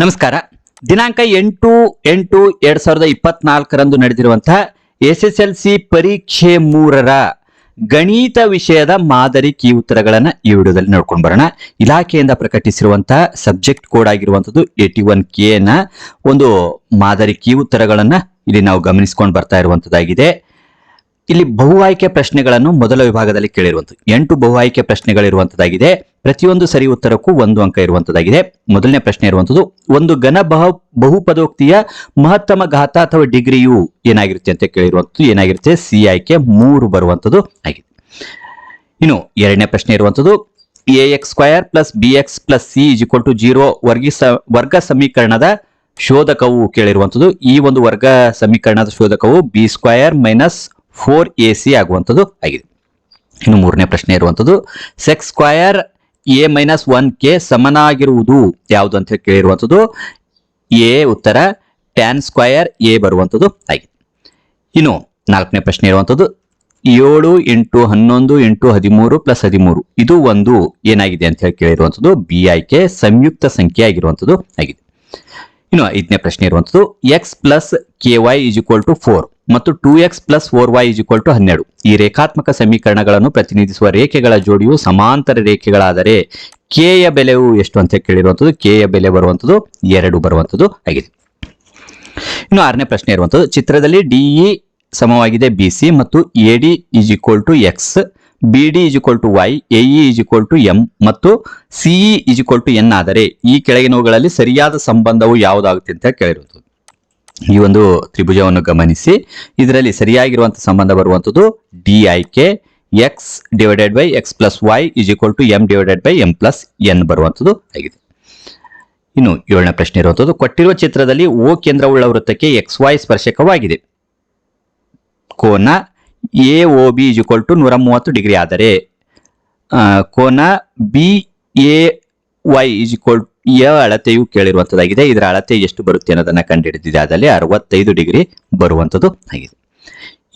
ನಮಸ್ಕಾರ. ದಿನಾಂಕ ಎಂಟು ಎಂಟು, ಎರಡ್ ಸಾವಿರದ ಇಪ್ಪತ್ನಾಲ್ಕರಂದು ನಡೆದಿರುವಂತಹ ಎಸ್ ಎಸ್ ಎಲ್ ಸಿ ಪರೀಕ್ಷೆ ಮೂರರ ಗಣಿತ ವಿಷಯದ ಮಾದರಿ ಕೀ ಉತ್ತರಗಳನ್ನ ಈ ವಿಡಿಯೋದಲ್ಲಿ ನೋಡ್ಕೊಂಡು ಬರೋಣ. ಇಲಾಖೆಯಿಂದ ಪ್ರಕಟಿಸಿರುವಂತಹ ಸಬ್ಜೆಕ್ಟ್ ಕೋಡ್ ಆಗಿರುವಂತದ್ದು ಏಟಿ ಒನ್ ಕೆ ನ ಒಂದು ಮಾದರಿ ಕೀ ಉತ್ತರಗಳನ್ನ ಇಲ್ಲಿ ನಾವು ಗಮನಿಸ್ಕೊಂಡು ಬರ್ತಾ ಇರುವಂತದ್ದಾಗಿದೆ. ಇಲ್ಲಿ ಬಹು ಆಯ್ಕೆ ಪ್ರಶ್ನೆಗಳನ್ನು ಮೊದಲ ವಿಭಾಗದಲ್ಲಿ ಕೇಳಿರುವಂತದ್ದು ಎಂಟು ಬಹು ಆಯ್ಕೆ ಪ್ರಶ್ನೆಗಳಿರುವಂತದ್ದಾಗಿದೆ ಪ್ರತಿಯೊಂದು ಸರಿ ಉತ್ತರಕ್ಕೂ ಒಂದು ಅಂಕ ಇರುವಂತದ್ದಾಗಿದೆ ಮೊದಲನೇ ಪ್ರಶ್ನೆ ಇರುವಂತದ್ದು ಒಂದು ಘನ ಬಹು ಬಹುಪದೋಕ್ತಿಯ ಮಹತ್ತಮ ಘಾತ ಅಥವಾ ಡಿಗ್ರಿಯು ಏನಾಗಿರುತ್ತೆ ಅಂತ ಕೇಳಿರುವಂತದ್ದು ಏನಾಗಿರುತ್ತೆ? ಸಿ ಆಯ್ಕೆ ಮೂರು ಬರುವಂತದ್ದು ಆಗಿದೆ. ಇನ್ನು ಎರಡನೇ ಪ್ರಶ್ನೆ ಇರುವಂತದ್ದು A X square plus B X plus C is equal to zero ವರ್ಗಿಸ ವರ್ಗ ಸಮೀಕರಣದ ಶೋಧಕವು ಕೇಳಿರುವಂತದ್ದು ಈ ಒಂದು ವರ್ಗ ಸಮೀಕರಣದ ಶೋಧಕವು B square minus four A C ಆಗುವಂಥದ್ದು ಆಗಿದೆ. ಇನ್ನು ಮೂರನೇ ಪ್ರಶ್ನೆ ಇರುವಂಥದ್ದು sec square A minus one K ಸಮನಾಗಿರುವುದು ಯಾವುದು ಅಂತ ಕೇಳಿರುವಂಥದ್ದು, ಎ ಉತ್ತರ ಟ್ಯಾನ್ ಸ್ಕ್ವಯರ್ ಎ ಬರುವಂಥದ್ದು ಆಗಿದೆ. ಇನ್ನು ನಾಲ್ಕನೇ ಪ್ರಶ್ನೆ ಇರುವಂಥದ್ದು, ಏಳು ಎಂಟು ಹನ್ನೊಂದು ಎಂಟು ಹದಿಮೂರು ಪ್ಲಸ್ ಹದಿಮೂರು, ಇದು ಒಂದು ಏನಾಗಿದೆ ಅಂತ ಹೇಳಿ ಕೇಳಿರುವಂಥದ್ದು, ಬಿ ಆಯ್ಕೆ ಸಂಯುಕ್ತ ಸಂಖ್ಯೆ ಆಗಿರುವಂಥದ್ದು ಆಗಿದೆ. ಇನ್ನು ಐದನೇ ಪ್ರಶ್ನೆ ಇರುವಂಥದ್ದು X plus K Y is equal to four ಮತ್ತು two X plus four Y is equal to ಹನ್ನೆರಡು. ಈ ರೇಖಾತ್ಮಕ ಸಮೀಕರಣಗಳನ್ನು ಪ್ರತಿನಿಧಿಸುವ ರೇಖೆಗಳ ಜೋಡಿಯು ಸಮಾಂತರ ರೇಖೆಗಳಾದರೆ ಕೆ ಯ ಬೆಲೆಯು ಎಷ್ಟು ಅಂತ ಕೇಳಿರುವಂಥದ್ದು ಕೆ ಯ ಬೆಲೆ ಬರುವಂಥದ್ದು ಎರಡು ಬರುವಂಥದ್ದು ಆಗಿದೆ. ಇನ್ನು ಆರನೇ ಪ್ರಶ್ನೆ ಇರುವಂಥದ್ದು, ಚಿತ್ರದಲ್ಲಿ ಡಿಇ ಸಮವಾಗಿದೆ ಬಿ ಸಿ ಮತ್ತು A D is equal to X B D is equal to Y A E is equal to M ಮತ್ತು C E is equal to N ಆದರೆ ಈ ಕೆಳಗಿನವುಗಳಲ್ಲಿ ಸರಿಯಾದ ಸಂಬಂಧವು ಯಾವುದಾಗುತ್ತೆ ಅಂತ ಕೇಳಿರುವಂಥದ್ದು. ಈ ಒಂದು ತ್ರಿಭುಜವನ್ನು ಗಮನಿಸಿ. ಇದರಲ್ಲಿ ಸರಿಯಾಗಿರುವಂತಹ ಸಂಬಂಧ ಬರುವಂಥದ್ದು D I K X divided by X plus Y is equal to M divided by M plus N ಬರುವಂಥದ್ದು ಆಗಿದೆ. ಇನ್ನು ಏಳನೇ ಪ್ರಶ್ನೆ ಇರುವಂಥದ್ದು ಕೊಟ್ಟಿರುವ ಚಿತ್ರದಲ್ಲಿ ಓ ಕೇಂದ್ರವುಳ್ಳ ವೃತ್ತಕ್ಕೆ ಎಕ್ಸ್ ವೈ ಸ್ಪರ್ಶಕವಾಗಿದೆ. ಕೋನ A O B is equal to ನೂರ ಮೂವತ್ತು ಡಿಗ್ರಿ ಆದರೆ ಕೋನ B A Y is equal ಯ ಅಳತೆಯು ಕೇಳಿರುವಂತದ್ದಾಗಿದೆ, ಇದರ ಅಳತೆ ಎಷ್ಟು ಬರುತ್ತೆ ಅನ್ನೋದನ್ನ ಕಂಡುಹಿಡಿದಿದೆ. ಅದರಲ್ಲಿ ಅರವತ್ತೈದು ಡಿಗ್ರಿ ಬರುವಂತದ್ದು ಆಗಿದೆ.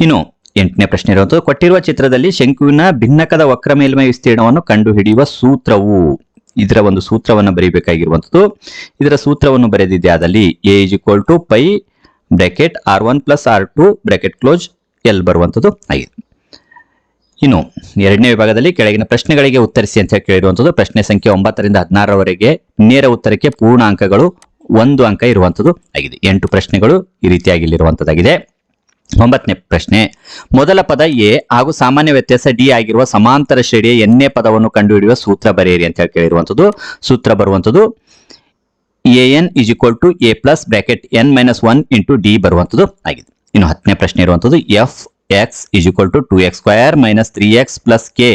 ಇನ್ನು ಎಂಟನೇ ಪ್ರಶ್ನೆ ಇರುವಂತದ್ದು, ಕೊಟ್ಟಿರುವ ಚಿತ್ರದಲ್ಲಿ ಶಂಕುವಿನ ಭಿನ್ನಕದ ವಕ್ರ ಮೇಲ್ಮೈ ವಿಸ್ತೀರ್ಣವನ್ನು ಕಂಡುಹಿಡಿಯುವ ಸೂತ್ರವು, ಇದರ ಒಂದು ಸೂತ್ರವನ್ನು ಬರೀಬೇಕಾಗಿರುವಂತದ್ದು, ಇದರ ಸೂತ್ರವನ್ನು ಬರೆದಿದೆ ಆದಲ್ಲಿ A is equal to pi bracket R one plus R two bracket close L ಬರುವಂತದ್ದು ಆಗಿದೆ. ಇನ್ನು ಎರಡನೇ ವಿಭಾಗದಲ್ಲಿ ಕೆಳಗಿನ ಪ್ರಶ್ನೆಗಳಿಗೆ ಉತ್ತರಿಸಿ ಅಂತ ಕೇಳಿರುವಂತದ್ದು, ಪ್ರಶ್ನೆ ಸಂಖ್ಯೆ ಒಂಬತ್ತರಿಂದ ಹದಿನಾರರವರೆಗೆ ನೇರ ಉತ್ತರಕ್ಕೆ ಪೂರ್ಣ ಅಂಕಗಳು ಒಂದು ಅಂಕ ಇರುವಂತದ್ದು ಆಗಿದೆ. ಎಂಟು ಪ್ರಶ್ನೆಗಳು ಈ ರೀತಿಯಾಗಿ ಇಲ್ಲಿರುವಂತದ್ದಾಗಿದೆ ಒಂಬತ್ತನೇ ಪ್ರಶ್ನೆ, ಮೊದಲ ಪದ ಎ ಹಾಗೂ ಸಾಮಾನ್ಯ ವ್ಯತ್ಯಾಸ ಡಿ ಆಗಿರುವ ಸಮಾಂತರ ಶ್ರೇಣಿಯ ಎನ್ನೇ ಪದವನ್ನು ಕಂಡುಹಿಡಿಯುವ ಸೂತ್ರ ಬರೆಯಿರಿ ಅಂತ ಹೇಳಿ ಕೇಳಿರುವಂತದ್ದು. ಸೂತ್ರ ಬರುವಂತದ್ದು A N is equal to A plus bracket N minus one into D ಬರುವಂತದ್ದು ಆಗಿದೆ. ಇನ್ನು ಹತ್ತನೇ ಪ್ರಶ್ನೆ ಇರುವಂತದ್ದು F X is equal to two X square minus three X plus K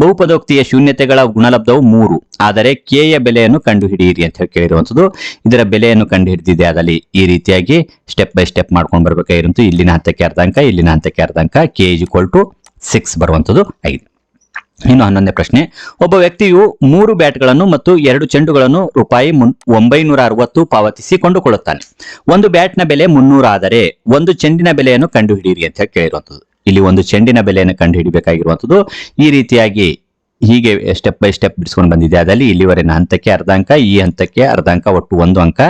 ಬಹುಪದೋಕ್ತಿಯ ಶೂನ್ಯತೆಗಳ ಗುಣಲಬ್ಧವು ಮೂರು. ಆದರೆ ಕೆ ಯ ಬೆಲೆಯನ್ನು ಕಂಡುಹಿಡಿಯಿರಿ ಅಂತ ಹೇಳಿ ಕೇಳಿರುವಂಥದ್ದು. ಇದರ ಬೆಲೆಯನ್ನು ಕಂಡುಹಿಡಿದಿದೆ ಅದಲ್ಲಿ ಈ ರೀತಿಯಾಗಿ ಸ್ಟೆಪ್ ಬೈ ಸ್ಟೆಪ್ ಮಾಡ್ಕೊಂಡು ಬರ್ಬೇಕಾಗಿರುವಂತದ್ದು ಇಲ್ಲಿನ ಹಂತಕ್ಕೆ ಅರ್ಧಾಂಕ, ಇಲ್ಲಿನ ಹಂತಕ್ಕೆ ಅರ್ಧಾಂಕ. K is equal to six ಬರುವಂಥದ್ದು ಆಗಿದೆ ಇನ್ನು ಹನ್ನೊಂದನೇ ಪ್ರಶ್ನೆ. ಒಬ್ಬ ವ್ಯಕ್ತಿಯು ಮೂರು ಬ್ಯಾಟ್ಗಳನ್ನು ಮತ್ತು ಎರಡು ಚೆಂಡುಗಳನ್ನು ರೂಪಾಯಿ ಒಂಬೈನೂರ ಅರವತ್ತು ಪಾವತಿಸಿ ಕೊಂಡುಕೊಳ್ಳುತ್ತಾನೆ. ಒಂದು ಬ್ಯಾಟ್ನ ಬೆಲೆ ಮುನ್ನೂರ ಆದರೆ ಒಂದು ಚೆಂಡಿನ ಬೆಲೆಯನ್ನು ಕಂಡುಹಿಡಿಯಿರಿ ಅಂತ ಕೇಳಿರುವಂಥದ್ದು. ಇಲ್ಲಿ ಒಂದು ಚೆಂಡಿನ ಬೆಲೆಯನ್ನು ಕಂಡುಹಿಡಿಬೇಕಾಗಿರುವಂಥದ್ದು. ಈ ರೀತಿಯಾಗಿ ಹೀಗೆ ಸ್ಟೆಪ್ ಬೈ ಸ್ಟೆಪ್ ಬಿಡಿಸ್ಕೊಂಡು ಬಂದಿದೆ. ಅದರಲ್ಲಿ ಇಲ್ಲಿವರೆಗಿನ ಹಂತಕ್ಕೆ ಅರ್ಧ ಅಂಕ ಈ ಹಂತಕ್ಕೆ ಅರ್ಧ ಅಂಕ ಒಟ್ಟು ಒಂದು ಅಂಕ.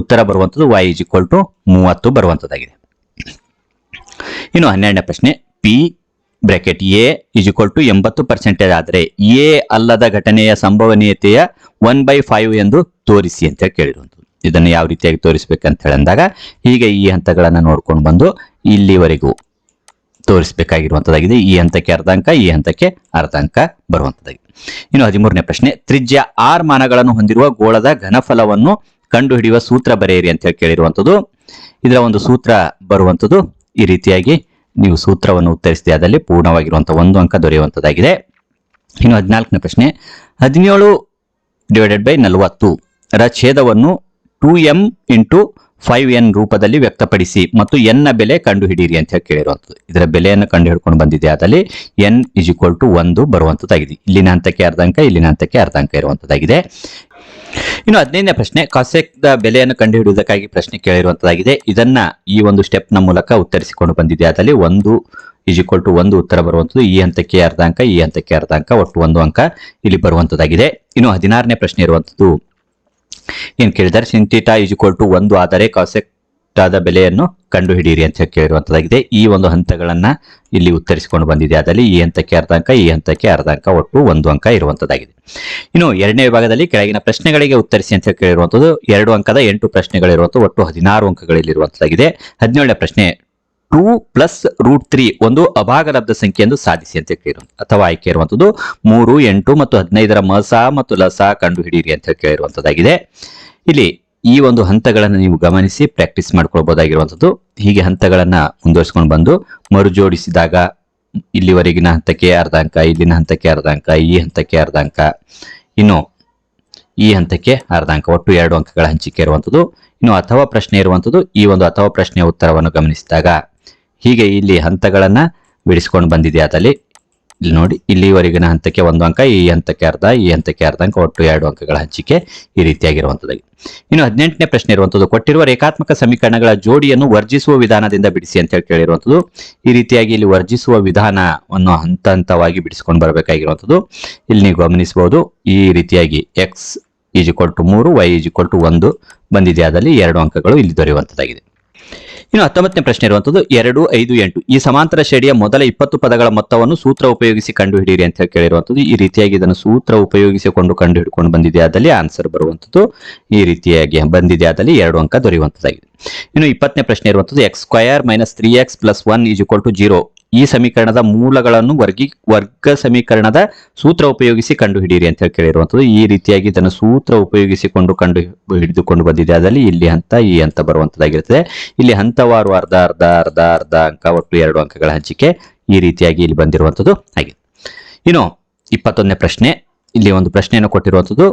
ಉತ್ತರ ಬರುವಂಥದ್ದು ವೈ ಇಜ್ ಈಕ್ವಲ್ ಟು ಮೂವತ್ತು ಬರುವಂಥದ್ದಾಗಿದೆ. ಇನ್ನು ಹನ್ನೆರಡನೇ ಪ್ರಶ್ನೆ. P bracket A is equal to ಎಂಬತ್ತು ಪರ್ಸೆಂಟೇಜ್ ಆದರೆ ಎ ಅಲ್ಲದ ಘಟನೆಯ ಸಂಭವನೀಯತೆಯ ಒನ್ ಬೈ ಫೈವ್ ಎಂದು ತೋರಿಸಿ ಅಂತ ಕೇಳಿರುವಂಥದ್ದು. ಇದನ್ನು ಯಾವ ರೀತಿಯಾಗಿ ತೋರಿಸ್ಬೇಕಂತ ಹೇಳಿದಾಗ ಹೀಗೆ ಈ ಹಂತಗಳನ್ನು ನೋಡ್ಕೊಂಡು ಬಂದು ಇಲ್ಲಿವರೆಗೂ ತೋರಿಸಬೇಕಾಗಿರುವಂಥದ್ದಾಗಿದೆ. ಈ ಹಂತಕ್ಕೆ ಅರ್ಧ ಅಂಕ ಈ ಹಂತಕ್ಕೆ ಅರ್ಧ ಅಂಕ ಬರುವಂತದ್ದಾಗಿದೆ ಇನ್ನು ಹದಿಮೂರನೇ ಪ್ರಶ್ನೆ, ತ್ರಿಜ್ಯ ಆರ್ ಮಾನಗಳನ್ನು ಹೊಂದಿರುವ ಗೋಳದ ಘನಫಲವನ್ನು ಕಂಡುಹಿಡಿಯುವ ಸೂತ್ರ ಬರೆಯಿರಿ ಅಂತ ಹೇಳಿ ಕೇಳಿರುವಂಥದ್ದು. ಇದರ ಒಂದು ಸೂತ್ರ ಬರುವಂಥದ್ದು ಈ ರೀತಿಯಾಗಿ ನೀವು ಸೂತ್ರವನ್ನು ಉತ್ತರಿಸಿದೆ, ಅದರಲ್ಲಿ ಪೂರ್ಣವಾಗಿರುವಂತಹ ಒಂದು ಅಂಕ ದೊರೆಯುವಂತದ್ದಾಗಿದೆ ಇನ್ನು ಹದಿನಾಲ್ಕನೇ ಪ್ರಶ್ನೆ, ಹದಿನೇಳು ಡಿವೈಡೆಡ್ ಬೈ ನಲವತ್ತು ರ ಛೇದವನ್ನು two M into five N ರೂಪದಲ್ಲಿ ವ್ಯಕ್ತಪಡಿಸಿ ಮತ್ತು ಎನ್ನ ಬೆಲೆ ಕಂಡುಹಿಡಿಯಿರಿ ಅಂತ ಹೇಳಿ ಕೇಳಿರುವಂಥದ್ದು ಇದರ ಬೆಲೆಯನ್ನು ಕಂಡು ಹಿಡ್ಕೊಂಡು ಬಂದಿದೆ, ಅದರಲ್ಲಿ ಎನ್ ಇಸ್ ಈಕ್ವಲ್ ಟು ಒಂದು ಬರುವಂಥದ್ದಾಗಿದೆ ಇಲ್ಲಿನ ಹಂತಕ್ಕೆ ಅರ್ಧ ಅಂಕ ಇಲ್ಲಿನ ಹಂತಕ್ಕೆ ಅರ್ಧ ಅಂಕ ಇರುವಂಥದ್ದಾಗಿದೆ ಇನ್ನು ಹದಿನೈದನೇ ಪ್ರಶ್ನೆ ಕಾಸೆಕ್ ದ ಬೆಲೆಯನ್ನು ಕಂಡುಹಿಡಿಯುವುದಕ್ಕಾಗಿ ಪ್ರಶ್ನೆ ಕೇಳಿರುವಂತದ್ದಾಗಿದೆ ಇದನ್ನ ಈ ಒಂದು ಸ್ಟೆಪ್ನ ಮೂಲಕ ಉತ್ತರಿಸಿಕೊಂಡು ಬಂದಿದೆ. ಅದರಲ್ಲಿ ಒಂದು ಇಸ್ ಈಕ್ವಲ್ ಟು ಒಂದು ಉತ್ತರ ಬರುವಂಥದ್ದು ಈ ಹಂತಕ್ಕೆ ಅರ್ಧ ಅಂಕ ಈ ಹಂತಕ್ಕೆ ಅರ್ಧ ಅಂಕ ಒಟ್ಟು ಒಂದು ಅಂಕ ಇಲ್ಲಿ ಬರುವಂತದ್ದಾಗಿದೆ ಇನ್ನು ಹದಿನಾರನೇ ಪ್ರಶ್ನೆ ಇರುವಂತದ್ದು, ಏನ್ ಕೇಳಿದ್ದಾರೆ? ಸಿಂಟಿಟಾ ಈಜ್ ಈಕ್ವಲ್ ಟು ಒಂದು ಆದರೆ ಕಾಸೆಕ್ಟಾದ ಬೆಲೆಯನ್ನು ಕಂಡುಹಿಡಿಯಿರಿ ಅಂತ ಕೇಳಿರುವಂತದಾಗಿದೆ ಈ ಒಂದು ಹಂತಗಳನ್ನ ಇಲ್ಲಿ ಉತ್ತರಿಸಿಕೊಂಡು ಬಂದಿದೆ. ಅದರಲ್ಲಿ ಈ ಹಂತಕ್ಕೆ ಅರ್ಧ ಅಂಕ ಈ ಹಂತಕ್ಕೆ ಅರ್ಧ ಅಂಕ ಒಟ್ಟು ಒಂದು ಅಂಕ ಇರುವಂತದ್ದಾಗಿದೆ. ಇನ್ನು ಎರಡನೇ ವಿಭಾಗದಲ್ಲಿ ಕೆಳಗಿನ ಪ್ರಶ್ನೆಗಳಿಗೆ ಉತ್ತರಿಸಿ ಅಂತ ಕೇಳಿರುವಂತದ್ದು, ಎರಡು ಅಂಕದ ಎಂಟು ಪ್ರಶ್ನೆಗಳಿರುವಂತಹ ಒಟ್ಟು ಹದಿನಾರು ಅಂಕಗಳಿರುವಂತದ್ದಾಗಿದೆ ಹದಿನೇಳನೇ ಪ್ರಶ್ನೆ, ಟೂ ಪ್ಲಸ್ ರೂಟ್ ತ್ರೀ ಒಂದು ಅಭಾಗಲಬ್ಧ ಸಂಖ್ಯೆ ಎಂದು ಸಾಧಿಸಿ ಅಂತ ಕೇಳಿರು ಅಥವಾ ಆಯ್ಕೆ ಇರುವಂತದ್ದು, ಮೂರು, ಎಂಟು ಮತ್ತು ಹದಿನೈದರ ಮಸ ಮತ್ತು ಲಸ ಕಂಡುಹಿಡಿಯಿರಿ ಅಂತ ಕೇಳಿರುವಂತದ್ದಾಗಿದೆ. ಇಲ್ಲಿ ಈ ಒಂದು ಹಂತಗಳನ್ನು ನೀವು ಗಮನಿಸಿ ಪ್ರಾಕ್ಟೀಸ್ ಮಾಡ್ಕೊಳ್ಬಹುದಾಗಿರುವಂಥದ್ದು ಹೀಗೆ ಹಂತಗಳನ್ನು ಮುಂದುವರಿಸ್ಕೊಂಡು ಬಂದು ಮರುಜೋಡಿಸಿದಾಗ ಇಲ್ಲಿವರೆಗಿನ ಹಂತಕ್ಕೆ ಅರ್ಧ ಅಂಕ, ಇಲ್ಲಿನ ಹಂತಕ್ಕೆ ಅರ್ಧ ಅಂಕ, ಈ ಹಂತಕ್ಕೆ ಅರ್ಧ ಅಂಕ, ಇನ್ನು ಈ ಹಂತಕ್ಕೆ ಅರ್ಧ ಅಂಕ, ಒಟ್ಟು ಎರಡು ಅಂಕಗಳ ಹಂಚಿಕೆ ಇರುವಂಥದ್ದು. ಇನ್ನು ಅಥವಾ ಪ್ರಶ್ನೆ ಇರುವಂಥದ್ದು, ಈ ಒಂದು ಅಥವಾ ಪ್ರಶ್ನೆಯ ಉತ್ತರವನ್ನು ಗಮನಿಸಿದಾಗ. ಹೀಗೆ ಇಲ್ಲಿ ಹಂತಗಳನ್ನು ಬಿಡಿಸ್ಕೊಂಡು ಬಂದಿದೆ ಇಲ್ಲಿ ನೋಡಿ, ಇಲ್ಲಿವರೆಗಿನ ಹಂತಕ್ಕೆ ಒಂದು ಅಂಕ, ಈ ಹಂತಕ್ಕೆ ಅರ್ಧ, ಈ ಹಂತಕ್ಕೆ ಅರ್ಧ ಅಂಕ, ಒಟ್ಟು ಎರಡು ಅಂಕಗಳ ಹಂಚಿಕೆ ಈ ರೀತಿಯಾಗಿರುವಂಥದ್ದಾಗಿ. ಇನ್ನು ಹದಿನೆಂಟನೇ ಪ್ರಶ್ನೆ ಇರುವಂಥದ್ದು, ಕೊಟ್ಟಿರುವ ರೇಖಾತ್ಮಕ ಸಮೀಕರಣಗಳ ಜೋಡಿಯನ್ನು ವರ್ಜಿಸುವ ವಿಧಾನದಿಂದ ಬಿಡಿಸಿ ಅಂತ ಹೇಳಿ ಕೇಳಿರುವಂಥದ್ದು. ಈ ರೀತಿಯಾಗಿ ಇಲ್ಲಿ ವರ್ಜಿಸುವ ವಿಧಾನವನ್ನು ಹಂತ ಹಂತವಾಗಿ ಬಿಡಿಸಿಕೊಂಡು ಬರಬೇಕಾಗಿರುವಂಥದ್ದು. ಇಲ್ಲಿ ನೀವು ಗಮನಿಸಬಹುದು, ಈ ರೀತಿಯಾಗಿ ಎಕ್ಸ್ ಈಜ್ ಕೊಟ್ಟು ಮೂರು ವೈ ಈಜ್ ಕೊಟ್ಟು ಒಂದು ಬಂದಿದೆ. ಅದರಲ್ಲಿ ಎರಡು ಅಂಕಗಳು ಇಲ್ಲಿ ದೊರೆಯುವಂಥದ್ದಾಗಿದೆ. ಇನ್ನು ಹತ್ತೊಂಬತ್ತನೇ ಪ್ರಶ್ನೆ ಇರುವಂತದ್ದು ಎರಡು, ಐದು, ಎಂಟು. ಈ ಸಮಾಂತರ ಶ್ರೇಣಿಯ ಮೊದಲ ಇಪ್ಪತ್ತು ಪದಗಳ ಮೊತ್ತವನ್ನು ಸೂತ್ರ ಉಪಯೋಗಿಸಿ ಕಂಡುಹಿಡಿಯಿರಿ ಅಂತ ಕೇಳಿರುವಂತದ್ದು, ಈ ರೀತಿಯಾಗಿ ಇದನ್ನು ಸೂತ್ರ ಉಪಯೋಗಿಸಿಕೊಂಡು ಕಂಡು ಹಿಡ್ಕೊಂಡು ಬಂದಿದೆ. ಆದಲ್ಲಿ ಆನ್ಸರ್ ಬರುವಂತದ್ದು ಈ ರೀತಿಯಾಗಿ ಬಂದಿದೆ. ಆದಲ್ಲಿ ಎರಡು ಅಂಕ ದೊರೆಯುವಂತದ್ದಾಗಿದೆ. ಇನ್ನು ಇಪ್ಪತ್ತನೇ ಪ್ರಶ್ನೆ ಇರುವಂತದ್ದು X square minus three X plus one is to zero ಈ ಸಮೀಕರಣದ ಮೂಲಗಳನ್ನು ವರ್ಗಿ, ವರ್ಗ ಸಮೀಕರಣದ ಸೂತ್ರ ಉಪಯೋಗಿಸಿ ಕಂಡುಹಿಡಿಯಿರಿ ಅಂತ ಹೇಳಿ ಕೇಳಿರುವಂಥದ್ದು. ಈ ರೀತಿಯಾಗಿ ಇದನ್ನು ಸೂತ್ರ ಉಪಯೋಗಿಸಿಕೊಂಡು ಕಂಡು ಹಿಡಿದುಕೊಂಡು ಬಂದಿದೆ. ಅದರಲ್ಲಿ ಇಲ್ಲಿ ಹಂತ, ಈ ಹಂತ ಬರುವಂತದ್ದಾಗಿರ್ತದೆ ಇಲ್ಲಿ ಹಂತವಾರು ಅರ್ಧ ಅರ್ಧ ಅರ್ಧ ಅರ್ಧ ಅಂಕ, ಒಟ್ಟು ಎರಡು ಅಂಕಗಳ ಹಂಚಿಕೆ ಈ ರೀತಿಯಾಗಿ ಇಲ್ಲಿ ಬಂದಿರುವಂಥದ್ದು ಆಗಿದೆ. ಇನ್ನು ಇಪ್ಪತ್ತೊಂದನೇ ಪ್ರಶ್ನೆ. ಇಲ್ಲಿ ಒಂದು ಪ್ರಶ್ನೆಯನ್ನು ಕೊಟ್ಟಿರುವಂಥದ್ದು.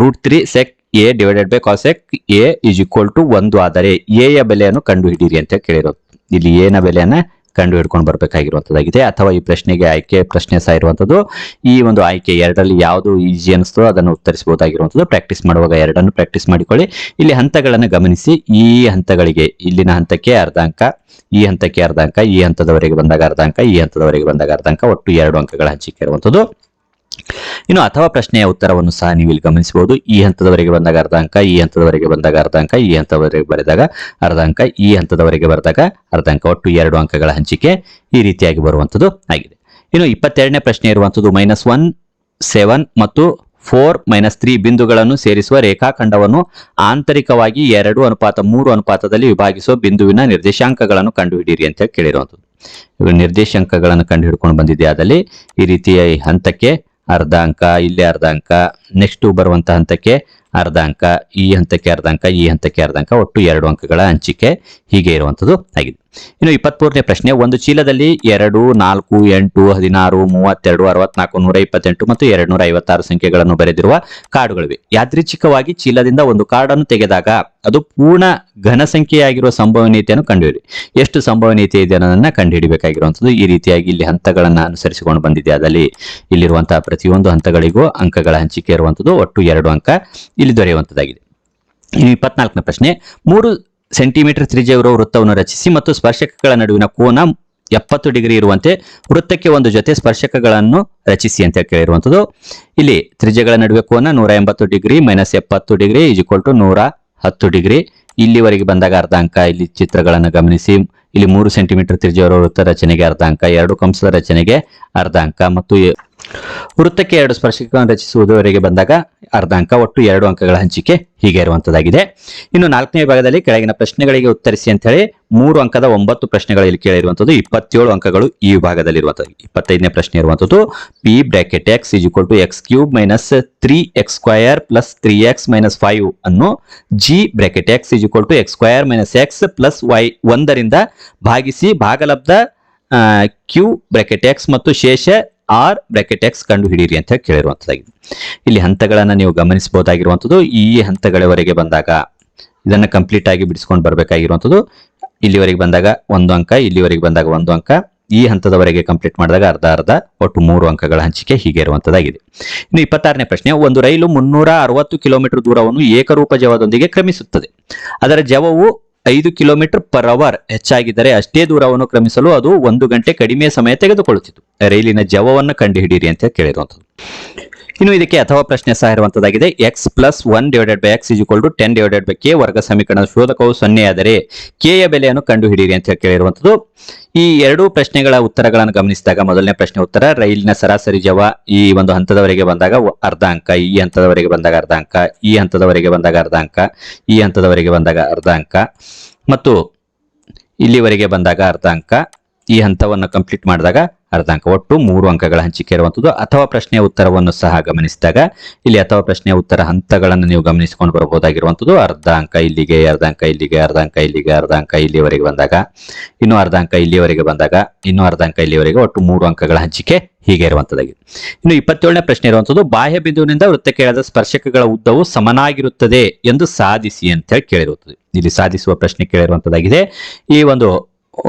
Root three sec A divided by cosec A is equal to ಒಂದು ಆದರೆ ಎ ಯ ಬೆಲೆಯನ್ನು ಕಂಡುಹಿಡಿಯಿರಿ ಅಂತ ಕೇಳಿರೋದು ಇಲ್ಲಿ ಎನ ನ ಬೆಲೆಯನ್ನ ಕಂಡು ಹಿಡ್ಕೊಂಡು ಬರಬೇಕಾಗಿರುವಂಥದ್ದಾಗಿದೆ ಅಥವಾ ಈ ಪ್ರಶ್ನೆಗೆ ಆಯ್ಕೆ, ಪ್ರಶ್ನೆ ಸಹ ಇರುವಂಥದ್ದು ಈ ಒಂದು ಆಯ್ಕೆ ಎರಡರಲ್ಲಿ ಯಾವುದು ಈಜಿ ಅನಿಸ್ತೋ ಅದನ್ನು ಉತ್ತರಿಸಬಹುದಾಗಿರುವಂತದ್ದು ಪ್ರಾಕ್ಟೀಸ್ ಮಾಡುವಾಗ ಎರಡನ್ನು ಪ್ರಾಕ್ಟೀಸ್ ಮಾಡಿಕೊಳ್ಳಿ. ಇಲ್ಲಿ ಹಂತಗಳನ್ನು ಗಮನಿಸಿ. ಈ ಹಂತಗಳಿಗೆ ಇಲ್ಲಿನ ಹಂತಕ್ಕೆ ಅರ್ಧ ಅಂಕ ಈ ಹಂತಕ್ಕೆ ಅರ್ಧ ಅಂಕ ಈ ಹಂತದವರೆಗೆ ಬಂದಾಗ ಅರ್ಧ ಅಂಕ ಈ ಹಂತದವರೆಗೆ ಬಂದಾಗ ಅರ್ಧ ಅಂಕ ಒಟ್ಟು ಎರಡು ಅಂಕಗಳ ಹಂಚಿಕೆ ಇರುವಂತದ್ದು. ಇನ್ನು ಅಥವಾ ಪ್ರಶ್ನೆಯ ಉತ್ತರವನ್ನು ಸಹ ನೀವು ಇಲ್ಲಿ ಗಮನಿಸಬಹುದು. ಈ ಹಂತದವರೆಗೆ ಬಂದಾಗ ಅರ್ಧ ಅಂಕ, ಈ ಹಂತದವರೆಗೆ ಬಂದಾಗ ಅರ್ಧ ಅಂಕ, ಈ ಹಂತದವರೆಗೆ ಬರೆದಾಗ ಅರ್ಧ ಅಂಕ, ಈ ಹಂತದವರೆಗೆ ಬರೆದಾಗ ಅರ್ಧ ಅಂಕ. ಒಟ್ಟು ಎರಡು ಅಂಕಗಳ ಹಂಚಿಕೆ ಈ ರೀತಿಯಾಗಿ ಬರುವಂಥದ್ದು ಆಗಿದೆ. ಇನ್ನು ಇಪ್ಪತ್ತೆರಡನೇ ಪ್ರಶ್ನೆ ಇರುವಂಥದ್ದು ಮೈನಸ್ ಒನ್ ಸೆವೆನ್ ಮತ್ತು ಫೋರ್ ಮೈನಸ್ ತ್ರೀ ಬಿಂದುಗಳನ್ನು ಸೇರಿಸುವ ರೇಖಾಖಂಡವನ್ನು ಆಂತರಿಕವಾಗಿ ಎರಡು ಅನುಪಾತ, ಮೂರು ಅನುಪಾತದಲ್ಲಿ ವಿಭಾಗಿಸುವ ಬಿಂದುವಿನ ನಿರ್ದೇಶಾಂಕಗಳನ್ನು ಕಂಡುಹಿಡಿಯಿರಿ ಅಂತ ಕೇಳಿರುವಂಥದ್ದು ನಿರ್ದೇಶಾಂಕಗಳನ್ನು ಕಂಡುಹಿಡ್ಕೊಂಡು ಬಂದಿದೆ ಆದಲ್ಲಿ ಈ ರೀತಿಯ ಹಂತಕ್ಕೆ ಅರ್ಧ ಅಂಕ ಇಲ್ಲಿ ಅರ್ಧ ಅಂಕ ನೆಕ್ಸ್ಟ್ ಬರುವಂತ ಹಂತಕ್ಕೆ ಅರ್ಧ ಅಂಕ ಈ ಹಂತಕ್ಕೆ ಅರ್ಧ ಅಂಕ ಈ ಹಂತಕ್ಕೆ ಅರ್ಧ ಅಂಕ ಒಟ್ಟು ಎರಡು ಅಂಕಗಳ ಹಂಚಿಕೆ ಹೀಗೆ ಇರುವಂತದ್ದು ಆಗಿದೆ. ಇನ್ನು ಇಪ್ಪತ್ಮೂರನೇ ಪ್ರಶ್ನೆ, ಒಂದು ಚೀಲದಲ್ಲಿ ಎರಡು, ನಾಲ್ಕು, ಎಂಟು, ಹದಿನಾರು, ಮೂವತ್ತೆರಡು, ಅರವತ್ನಾಲ್ಕು, ನೂರ ಇಪ್ಪತ್ತೆಂಟು ಮತ್ತು ಎರಡು ನೂರ ಐವತ್ತಾರು ಸಂಖ್ಯೆಗಳನ್ನು ಬರೆದಿರುವ ಕಾರ್ಡುಗಳಿವೆ. ಯಾದೃಚ್ಛಿಕವಾಗಿ ಚೀಲದಿಂದ ಒಂದು ಕಾರ್ಡನ್ನು ತೆಗೆದಾಗ ಅದು ಪೂರ್ಣ ಘನ ಸಂಖ್ಯೆಯಾಗಿರುವ ಸಂಭವನೀಯತೆಯನ್ನು ಕಂಡುಹಿಡಿ. ಎಷ್ಟು ಸಂಭವನೀಯತೆ ಇದೆ ಅನ್ನೋದನ್ನ ಕಂಡುಹಿಡಿಬೇಕಾಗಿರುವಂಥದ್ದು ಈ ರೀತಿಯಾಗಿ ಇಲ್ಲಿ ಹಂತಗಳನ್ನು ಅನುಸರಿಸಿಕೊಂಡು ಬಂದಿದೆ ಅದಲ್ಲಿ ಇಲ್ಲಿರುವಂತಹ ಪ್ರತಿಯೊಂದು ಹಂತಗಳಿಗೂ ಅಂಕಗಳ ಹಂಚಿಕೆ ಇರುವಂಥದ್ದು ಒಟ್ಟು ಎರಡು ಅಂಕ ಇಲ್ಲಿ ದೊರೆಯುವಂಥದ್ದಾಗಿದೆ. ಇನ್ನು ಇಪ್ಪತ್ನಾಲ್ಕನೇ ಪ್ರಶ್ನೆ, ಮೂರು ಸೆಂಟಿಮೀಟರ್ ತ್ರಿಜ್ಯವಿರುವ ವೃತ್ತವನ್ನು ರಚಿಸಿ ಮತ್ತು ಸ್ಪರ್ಶಕಗಳ ನಡುವಿನ ಕೋನ ಎಪ್ಪತ್ತು ಡಿಗ್ರಿ ಇರುವಂತೆ ವೃತ್ತಕ್ಕೆ ಒಂದು ಜೊತೆ ಸ್ಪರ್ಶಕಗಳನ್ನು ರಚಿಸಿ ಅಂತ ಕೇಳಿರುವಂಥದ್ದು. ಇಲ್ಲಿ ತ್ರಿಜ್ಯಗಳ ನಡುವೆ ಕೋನ ನೂರ ಎಂಬತ್ತು ಡಿಗ್ರಿ ಮೈನಸ್ ಎಪ್ಪತ್ತು ಡಿಗ್ರಿ ಈಕ್ವಲ್ ಟು ನೂರ ಹತ್ತು ಡಿಗ್ರಿ. ಇಲ್ಲಿವರೆಗೆ ಬಂದಾಗ ಅರ್ಧ ಅಂಕ, ಇಲ್ಲಿ ಚಿತ್ರಗಳನ್ನು ಗಮನಿಸಿ. ಇಲ್ಲಿ ಮೂರು ಸೆಂಟಿಮೀಟರ್ ತ್ರಿಜ್ಯವಿರುವ ವೃತ್ತ ರಚನೆಗೆ ಅರ್ಧ ಅಂಕ, ಎರಡು ಕಂಸದ ರಚನೆಗೆ ಅರ್ಧ ಅಂಕ ಮತ್ತು ವೃತ್ತಕ್ಕೆ ಎರಡು ಸ್ಪರ್ಶಕಗಳನ್ನು ರಚಿಸುವುದವರೆಗೆ ಬಂದಾಗ ಅರ್ಧ ಅಂಕ ಒಟ್ಟು ಎರಡು ಅಂಕಗಳ ಹಂಚಿಕೆ ಹೀಗೆ ಇರುವಂತದ್ದಾಗಿದೆ. ಇನ್ನು ನಾಲ್ಕನೇ ವಿಭಾಗದಲ್ಲಿ ಕೆಳಗಿನ ಪ್ರಶ್ನೆಗಳಿಗೆ ಉತ್ತರಿಸಿ ಅಂತ ಹೇಳಿ ಮೂರು ಅಂಕದ ಒಂಬತ್ತು ಪ್ರಶ್ನೆಗಳು ಇಲ್ಲಿ ಕೇಳಿರುವಂತದ್ದು ಇಪ್ಪತ್ತೇಳು ಅಂಕಗಳು ಈ ವಿಭಾಗದಲ್ಲಿ ಇರುವಂತದ್ದು ಇಪ್ಪತ್ತೈದನೇ ಪ್ರಶ್ನೆ ಇರುವಂತದ್ದು P bracket X is equal to X cube minus three X square plus three X minus five ಅನ್ನು G bracket X is equal to X square minus X plus Y ಒಂದರಿಂದ ಭಾಗಿಸಿ ಭಾಗಲಬ್ಧ ಕ್ಯೂ ಬ್ರಾಕೆಟ್ ಎಕ್ಸ್ ಮತ್ತು ಶೇಷ R bracket X ಕಂಡು ಹಿಡಿಯಿರಿ ಅಂತ ಕೇಳಿರುವಂತದ್ದಾಗಿದೆ. ಇಲ್ಲಿ ಹಂತಗಳನ್ನ ನೀವು ಗಮನಿಸಬಹುದಾಗಿರುವಂಥದ್ದು ಈ ಹಂತಗಳವರೆಗೆ ಬಂದಾಗ, ಇದನ್ನ ಕಂಪ್ಲೀಟ್ ಆಗಿ ಬಿಡಿಸ್ಕೊಂಡು ಬರಬೇಕಾಗಿರುವಂಥದ್ದು ಇಲ್ಲಿವರೆಗೆ ಬಂದಾಗ ಒಂದು ಅಂಕ, ಇಲ್ಲಿವರೆಗೆ ಬಂದಾಗ ಒಂದು ಅಂಕ, ಈ ಹಂತದವರೆಗೆ ಕಂಪ್ಲೀಟ್ ಮಾಡಿದಾಗ ಅರ್ಧ ಅರ್ಧ, ಒಟ್ಟು ಮೂರು ಅಂಕಗಳ ಹಂಚಿಕೆ ಹೀಗೆ ಇರುವಂತದ್ದಾಗಿದೆ. ಇನ್ನು ಇಪ್ಪತ್ತಾರನೇ ಪ್ರಶ್ನೆ, ಒಂದು ರೈಲು ಮುನ್ನೂರ ಅರವತ್ತು ಕಿಲೋಮೀಟರ್ ದೂರವನ್ನು ಏಕರೂಪ ಜವದೊಂದಿಗೆ ಕ್ರಮಿಸುತ್ತದೆ. ಅದರ ಜವವು ಐದು ಕಿಲೋಮೀಟರ್ ಪರ್ ಅವರ್ ಹೆಚ್ಚಾಗಿದ್ದರೆ ಅಷ್ಟೇ ದೂರವನ್ನು ಕ್ರಮಿಸಲು ಅದು ಒಂದು ಗಂಟೆ ಕಡಿಮೆ ಸಮಯ ತೆಗೆದುಕೊಳ್ಳುತ್ತಿತ್ತು. ರೈಲಿನ ಜವವನ್ನು ಕಂಡುಹಿಡಿಯಿರಿ ಅಂತ ಕೇಳಿರುವಂಥದ್ದು. ಇನ್ನು ಇದಕ್ಕೆ ಅಥವಾ ಪ್ರಶ್ನೆ ಸಹ ಇರುವಂತದ್ದಾಗಿದೆ X plus one divided by X equal to ten divided by K ವರ್ಗ ಸಮೀಕರಣದ ಶೋಧಕವು ಸೊನ್ನೆ ಆದರೆ ಕೆ ಯ ಬೆಲೆಯನ್ನು ಕಂಡುಹಿಡಿಯಿರಿ ಅಂತ ಕೇಳಿರುವಂತದ್ದು. ಈ ಎರಡು ಪ್ರಶ್ನೆಗಳ ಉತ್ತರಗಳನ್ನು ಗಮನಿಸಿದಾಗ ಮೊದಲನೇ ಪ್ರಶ್ನೆ ಉತ್ತರ, ರೈಲಿನ ಸರಾಸರಿ ಜವ ಈ ಒಂದು ಹಂತದವರೆಗೆ ಬಂದಾಗ ಅರ್ಧ ಅಂಕ ಈ ಹಂತದವರೆಗೆ ಬಂದಾಗ ಅರ್ಧ ಅಂಕ ಈ ಹಂತದವರೆಗೆ ಬಂದಾಗ ಅರ್ಧ ಅಂಕ ಈ ಹಂತದವರೆಗೆ ಬಂದಾಗ ಅರ್ಧ ಅಂಕ ಮತ್ತು ಇಲ್ಲಿವರೆಗೆ ಬಂದಾಗ ಅರ್ಧ ಅಂಕ ಈ ಹಂತವನ್ನು ಕಂಪ್ಲೀಟ್ ಮಾಡಿದಾಗ ಅರ್ಧ ಅಂಕ ಒಟ್ಟು ಮೂರು ಅಂಕಗಳ ಹಂಚಿಕೆ ಇರುವಂತದ್ದು. ಅಥವಾ ಪ್ರಶ್ನೆಯ ಉತ್ತರವನ್ನು ಸಹ ಗಮನಿಸಿದಾಗ, ಇಲ್ಲಿ ಅಥವಾ ಪ್ರಶ್ನೆಯ ಉತ್ತರ ಹಂತಗಳನ್ನು ನೀವು ಗಮನಿಸಿಕೊಂಡು ಬರಬಹುದಾಗಿರುವಂತದ್ದು. ಅರ್ಧ ಅಂಕ ಇಲ್ಲಿಗೆ ಅರ್ಧ ಅಂಕ ಇಲ್ಲಿಗೆ ಅರ್ಧ ಅಂಕ ಇಲ್ಲಿಗೆ ಅರ್ಧ ಅಂಕ ಇಲ್ಲಿವರೆಗೆ ಬಂದಾಗ, ಇನ್ನು ಅರ್ಧ ಅಂಕ ಇಲ್ಲಿವರೆಗೆ ಬಂದಾಗ, ಇನ್ನು ಅರ್ಧ ಅಂಕ ಇಲ್ಲಿವರೆಗೆ ಒಟ್ಟು ಮೂರು ಅಂಕಗಳ ಹಂಚಿಕೆ ಹೀಗೆ ಇರುವಂತದ್ದಾಗಿದೆ. ಇನ್ನು ಇಪ್ಪತ್ತೇಳನೇ ಪ್ರಶ್ನೆ ಇರುವಂತದ್ದು, ಬಾಹ್ಯ ಬಿಂದುವಿನಿಂದ ವೃತ್ತಕ್ಕೆ ಎಳೆದ ಸ್ಪರ್ಶಕಗಳ ಉದ್ದವು ಸಮನಾಗಿರುತ್ತದೆ ಎಂದು ಸಾಧಿಸಿ ಅಂತ ಹೇಳಿ ಕೇಳಿರುತ್ತದೆ ಇಲ್ಲಿ ಸಾಧಿಸುವ ಪ್ರಶ್ನೆ ಕೇಳಿರುವಂತದ್ದಾಗಿದೆ. ಈ ಒಂದು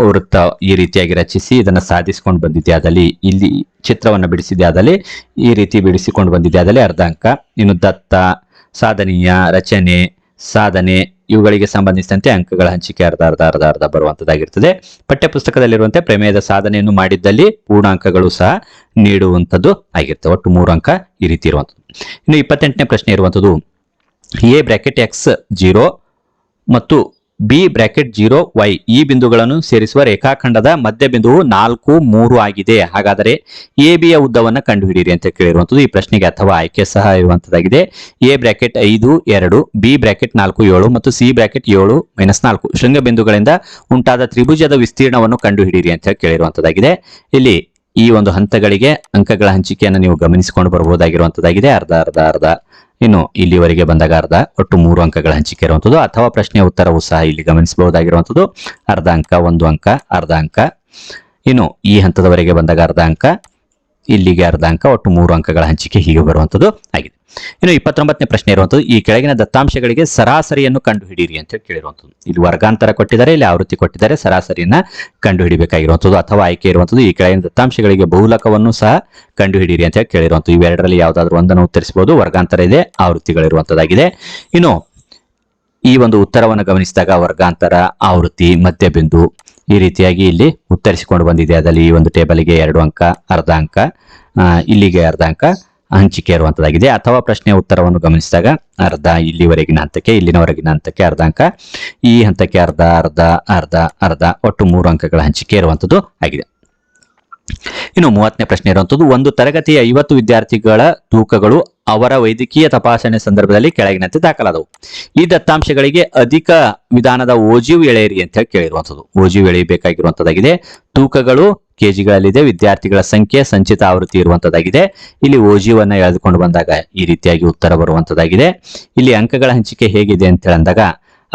ವೃತ್ತ ಈ ರೀತಿಯಾಗಿ ರಚಿಸಿ ಇದನ್ನು ಸಾಧಿಸಿಕೊಂಡು ಬಂದಿದೆ ಆದಲ್ಲಿ ಇಲ್ಲಿ ಚಿತ್ರವನ್ನು ಬಿಡಿಸಿದೆ ಆದಲ್ಲಿ ಈ ರೀತಿ ಬಿಡಿಸಿಕೊಂಡು ಬಂದಿದೆ ಆದಲ್ಲಿ ಅರ್ಧ ಅಂಕ ಇನ್ನು ದತ್ತ, ಸಾಧನೀಯ, ರಚನೆ, ಸಾಧನೆ ಇವುಗಳಿಗೆ ಸಂಬಂಧಿಸಿದಂತೆ ಅಂಕಗಳ ಹಂಚಿಕೆ ಅರ್ಧ ಅರ್ಧ ಅರ್ಧ ಅರ್ಧ ಬರುವಂತದ್ದಾಗಿರ್ತದೆ. ಪಠ್ಯಪುಸ್ತಕದಲ್ಲಿರುವಂತೆ ಪ್ರಮೇಯದ ಸಾಧನೆಯನ್ನು ಮಾಡಿದ್ದಲ್ಲಿ ಪೂರ್ಣಾಂಕಗಳು ಸಹ ನೀಡುವಂಥದ್ದು ಆಗಿರ್ತವೆ ಒಟ್ಟು ಮೂರು ಅಂಕ ಈ ರೀತಿ ಇರುವಂಥದ್ದು. ಇನ್ನು ಇಪ್ಪತ್ತೆಂಟನೇ ಪ್ರಶ್ನೆ ಇರುವಂಥದ್ದು. ಎ ಬ್ರಾಕೆಟ್ ಎಕ್ಸ್ ಜೀರೋ ಮತ್ತು ಬಿ ಬ್ರಾಕೆಟ್ ಜೀರೋ ವೈ. ಈ ಬಿಂದುಗಳನ್ನು ಸೇರಿಸುವ ರೇಖಾಖಂಡದ ಮಧ್ಯ ಬಿಂದುವು ನಾಲ್ಕು, ಮೂರು ಆಗಿದೆ. ಹಾಗಾದರೆ ಎ ಯ ಉದ್ದವನ್ನು ಕಂಡುಹಿಡಿಯಿರಿ ಅಂತ ಕೇಳಿರುವಂಥದ್ದು ಈ ಪ್ರಶ್ನೆಗೆ ಅಥವಾ ಆಯ್ಕೆ ಸಹ ಇರುವಂತದ್ದಾಗಿದೆ ಎ ಬ್ರಾಕೆಟ್ ಐದು, ಎರಡು, ಬಿ ಬ್ರಾಕೆಟ್ ನಾಲ್ಕು, ಏಳು ಮತ್ತು ಸಿ ಬ್ರಾಕೆಟ್ ಏಳು ಮೈನಸ್ ನಾಲ್ಕು. ಶೃಂಗ ಬಿಂದುಗಳಿಂದ ಉಂಟಾದ ತ್ರಿಭುಜದ ವಿಸ್ತೀರ್ಣವನ್ನು ಕಂಡುಹಿಡಿಯಿರಿ ಅಂತ ಕೇಳಿರುವಂತದ್ದಾಗಿದೆ ಇಲ್ಲಿ ಈ ಒಂದು ಹಂತಗಳಿಗೆ ಅಂಕಗಳ ಹಂಚಿಕೆಯನ್ನು ನೀವು ಗಮನಿಸಿಕೊಂಡು ಬರಬಹುದಾಗಿರುವಂತದ್ದಾಗಿದೆ ಅರ್ಧ ಅರ್ಧ ಅರ್ಧ. ಇನ್ನು ಇಲ್ಲಿವರೆಗೆ ಬಂದಾಗ ಅರ್ಧ ಒಟ್ಟು ಮೂರು ಅಂಕಗಳ ಹಂಚಿಕೆ ಇರುವಂಥದ್ದು ಅಥವಾ ಪ್ರಶ್ನೆಯ ಉತ್ತರವು ಸಹ ಇಲ್ಲಿ ಗಮನಿಸಬಹುದಾಗಿರುವಂಥದ್ದು ಅರ್ಧ ಅಂಕ, ಒಂದು ಅಂಕ, ಅರ್ಧ ಅಂಕ. ಇನ್ನು ಈ ಹಂತದವರೆಗೆ ಬಂದಾಗ ಅರ್ಧ ಅಂಕ, ಇಲ್ಲಿಗೆ ಅರ್ಧ ಅಂಕ, ಒಟ್ಟು ಮೂರು ಅಂಕಗಳ ಹಂಚಿಕೆ ಹೀಗೆ ಬರುವಂಥದ್ದು ಆಗಿದೆ. ಇನ್ನು ಇಪ್ಪತ್ತೊಂಬತ್ತನೇ ಪ್ರಶ್ನೆ ಇರುವಂತದ್ದು ಈ ಕೆಳಗಿನ ದತ್ತಾಂಶಗಳಿಗೆ ಸರಾಸರಿಯನ್ನು ಕಂಡುಹಿಡಿಯಿರಿ ಅಂತ ಹೇಳಿ ಕೇಳಿರುವಂಥದ್ದು. ಇಲ್ಲಿ ವರ್ಗಾಂತರ ಕೊಟ್ಟಿದ್ದಾರೆ, ಇಲ್ಲಿ ಆವೃತ್ತಿ ಕೊಟ್ಟಿದ್ದಾರೆ, ಸರಾಸರಿಯನ್ನ ಕಂಡುಹಿಡಿಬೇಕಾಗಿರುವಂಥದ್ದು ಅಥವಾ ಆಯ್ಕೆ ಇರುವಂಥದ್ದು ಈ ಕೆಳಗಿನ ದತ್ತಾಂಶಗಳಿಗೆ ಬಹುಲಕವನ್ನು ಸಹ ಕಂಡುಹಿಡಿಯಿರಿ ಅಂತ ಹೇಳಿ ಕೇಳಿರುವಂಥದ್ದು. ಇವೆರಡರಲ್ಲಿ ಯಾವುದಾದ್ರೂ ಒಂದನ್ನು ಉತ್ತರಿಸಬಹುದು, ವರ್ಗಾಂತರ ಇದೆ ಆವೃತ್ತಿಗಳಿರುವಂಥದ್ದಾಗಿದೆ ಇನ್ನು ಈ ಒಂದು ಉತ್ತರವನ್ನು ಗಮನಿಸಿದಾಗ ವರ್ಗಾಂತರ, ಆವೃತ್ತಿ, ಮಧ್ಯಬಿಂದು ಈ ರೀತಿಯಾಗಿ ಇಲ್ಲಿ ಉತ್ತರಿಸಿಕೊಂಡು ಬಂದಿದೆ. ಅದರಲ್ಲಿ ಈ ಒಂದು ಟೇಬಲ್ಗೆ ಎರಡು ಅಂಕ, ಅರ್ಧ ಅಂಕ ಇಲ್ಲಿಗೆ ಅರ್ಧ ಅಂಕ ಹಂಚಿಕೆ ಇರುವಂತದ್ದಾಗಿದೆ. ಅಥವಾ ಪ್ರಶ್ನೆ ಉತ್ತರವನ್ನು ಗಮನಿಸಿದಾಗ ಅರ್ಧ ಇಲ್ಲಿವರೆಗಿನ ಹಂತಕ್ಕೆ, ಇಲ್ಲಿನವರೆಗಿನ ಹಂತಕ್ಕೆ ಅರ್ಧ ಅಂಕ, ಈ ಹಂತಕ್ಕೆ ಅರ್ಧ ಅರ್ಧ ಅರ್ಧ ಅರ್ಧ, ಒಟ್ಟು ಮೂರು ಅಂಕಗಳ ಹಂಚಿಕೆ ಇರುವಂತದ್ದು ಆಗಿದೆ. ಇನ್ನು ಮೂವತ್ತನೇ ಪ್ರಶ್ನೆ ಇರುವಂತದ್ದು, ಒಂದು ತರಗತಿಯ ಐವತ್ತು ವಿದ್ಯಾರ್ಥಿಗಳ ತೂಕಗಳು ಅವರ ವೈದ್ಯಕೀಯ ತಪಾಸಣೆ ಸಂದರ್ಭದಲ್ಲಿ ಕೆಳಗಿನಂತೆ ದಾಖಲಾದವು. ಈ ದತ್ತಾಂಶಗಳಿಗೆ ಅಧಿಕ ವಿಧಾನದ ಓಜಿವ್ ಎಳೆಯಿರಿ ಅಂತ ಹೇಳಿ ಕೇಳಿರುವಂಥದ್ದು. ಓಜಿವ್ ಎಳೆಯಬೇಕಾಗಿರುವಂತದ್ದಾಗಿದೆ ತೂಕಗಳು ಕೆಜಿಗಳಲ್ಲಿದೆ, ವಿದ್ಯಾರ್ಥಿಗಳ ಸಂಖ್ಯೆ, ಸಂಚಿತ ಆವೃತ್ತಿ ಇರುವಂತದ್ದಾಗಿದೆ ಇಲ್ಲಿ ಓಜಿವನ್ನ ಎಳೆದುಕೊಂಡು ಬಂದಾಗ ಈ ರೀತಿಯಾಗಿ ಉತ್ತರ ಬರುವಂತದ್ದಾಗಿದೆ ಇಲ್ಲಿ ಅಂಕಗಳ ಹಂಚಿಕೆ ಹೇಗಿದೆ ಅಂತ ಹೇಳಂದಾಗ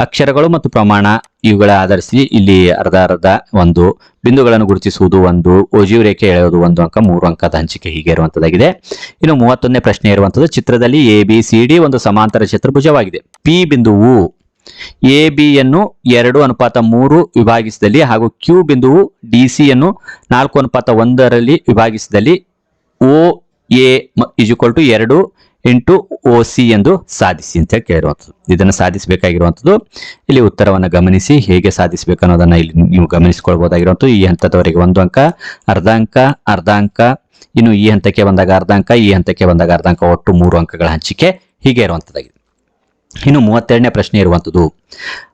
ಅಕ್ಷರಗಳು ಮತ್ತು ಪ್ರಮಾಣ ಇವುಗಳ ಆಧರಿಸಿ ಇಲ್ಲಿ ಅರ್ಧ ಅರ್ಧ ಒಂದು ಬಿಂದುಗಳನ್ನು ಗುರುತಿಸುವುದು ಒಂದು, ಓಜೀವ ರೇಖೆ ಎಳೆಯುವುದು ಒಂದು ಅಂಕ, ಮೂರು ಅಂಕದ ಹಂಚಿಕೆ ಹೀಗೆ ಇರುವಂತದ್ದಾಗಿದೆ. ಇನ್ನು ಮೂವತ್ತೊಂದನೇ ಪ್ರಶ್ನೆ ಇರುವಂತದ್ದು, ಚಿತ್ರದಲ್ಲಿ ಎ ಬಿ ಸಿ ಡಿ ಒಂದು ಸಮಾಂತರ ಚತುರ್ಭುಜವಾಗಿದೆ ಪಿ ಬಿಂದುವು ಎ ಬಿ ಯನ್ನು ಎರಡು ಅನುಪಾತ ಮೂರು ವಿಭಾಗಿಸಿದಲ್ಲಿ ಹಾಗೂ ಕ್ಯೂ ಬಿಂದುವು ಡಿ ಸಿ ಯನ್ನು ನಾಲ್ಕು ಅನುಪಾತ ಒಂದರಲ್ಲಿ ವಿಭಾಗಿಸಿದಲ್ಲಿ ಓ ಎ ಇಜುಕೊಲ್ ಟು ಎರಡು ಇಂಟು ಒ ಸಿ ಎಂದು ಸಾಧಿಸಿ ಅಂತ ಹೇಳಿ ಕೇಳಿರುವಂಥದ್ದು. ಇದನ್ನು ಸಾಧಿಸಬೇಕಾಗಿರುವಂಥದ್ದು. ಇಲ್ಲಿ ಉತ್ತರವನ್ನು ಗಮನಿಸಿ, ಹೇಗೆ ಸಾಧಿಸಬೇಕು ಅನ್ನೋದನ್ನು ಇಲ್ಲಿ ನೀವು ಗಮನಿಸಿಕೊಳ್ಬಹುದಾಗಿರುವಂಥದ್ದು ಈ ಹಂತದವರೆಗೆ ಒಂದು ಅಂಕ ಅರ್ಧ ಅಂಕ ಅರ್ಧ ಅಂಕ ಇನ್ನು ಈ ಹಂತಕ್ಕೆ ಬಂದಾಗ ಅರ್ಧ ಅಂಕ ಈ ಹಂತಕ್ಕೆ ಬಂದಾಗ ಅರ್ಧ ಅಂಕ ಒಟ್ಟು ಮೂರು ಅಂಕಗಳ ಹಂಚಿಕೆ ಹೀಗೆ ಇರುವಂಥದ್ದಾಗಿದೆ. ಇನ್ನು ಮೂವತ್ತೆರಡನೇ ಪ್ರಶ್ನೆ ಇರುವಂಥದ್ದು.